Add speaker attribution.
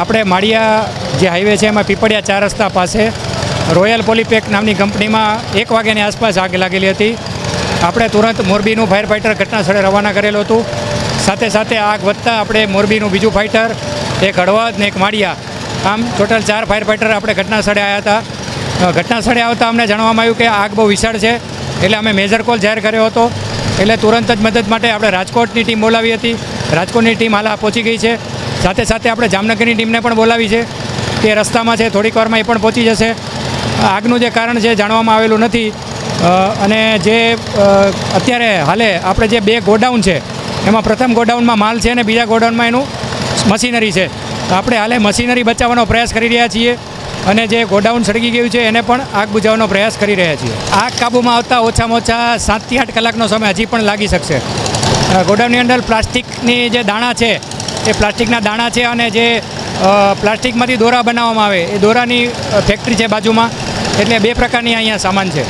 Speaker 1: આપણે માળિયા જે હાઈવે છે એમાં પીપળિયા ચાર રસ્તા પાસે રોયલ પોલીપેક નામની કંપનીમાં એક વાગ્યાની આસપાસ આગ લાગેલી હતી. આપણે તુરંત મોરબીનું ફાયર ફાઇટર ઘટના સ્થળે રવાના કરેલું હતું. સાથે સાથે આગ વધતા આપણે મોરબીનું બીજું ફાઇટર એક હળવદ ને એક માળિયા. આમ ટોટલ ચાર ફાયર ફાઇટર આપણે ઘટના સ્થળે આવ્યા હતા. ઘટના સ્થળે આવતા અમને જાણવામાં આવ્યું કે આગ બહુ વિશાળ છે, એટલે અમે મેજર કોલ જાહેર કર્યો હતો. એટલે તુરંત જ મદદ માટે આપણે રાજકોટની ટીમ બોલાવી હતી. રાજકોટની ટીમ હાલ પહોંચી ગઈ છે. સાથે સાથે આપણે જામનગરની ટીમને પણ બોલાવી છે તે રસ્તામાં છે, થોડીક વારમાં એ પણ પહોંચી જશે. આગનું જે કારણ છે, જાણવામાં આવેલું નથી. અને જે અત્યારે હાલે આપણે જે બે ગોડાઉન છે, એમાં પ્રથમ ગોડાઉનમાં માલ છે અને બીજા ગોડાઉનમાં એનું મશીનરી છે. તો આપણે હાલે મશીનરી બચાવવાનો પ્રયાસ કરી રહ્યા છીએ અને જે ગોડાઉન સળગી ગયું છે, એને પણ આગ બુઝાવવાનો પ્રયાસ કરી રહ્યા છીએ. આગ કાબૂમાં આવતા ઓછામાં ઓછા સાતથી આઠ કલાકનો સમય હજી પણ લાગી શકશે. ગોડાઉનની અંદર પ્લાસ્ટિકની જે દાણા છે એ પ્લાસ્ટિકના દાણા છે અને જે પ્લાસ્ટિકમાંથી દોરા બનાવવામાં આવે, એ દોરાની ફેક્ટરી છે બાજુમાં. એટલે બે પ્રકારની અહીંયા સામાન છે.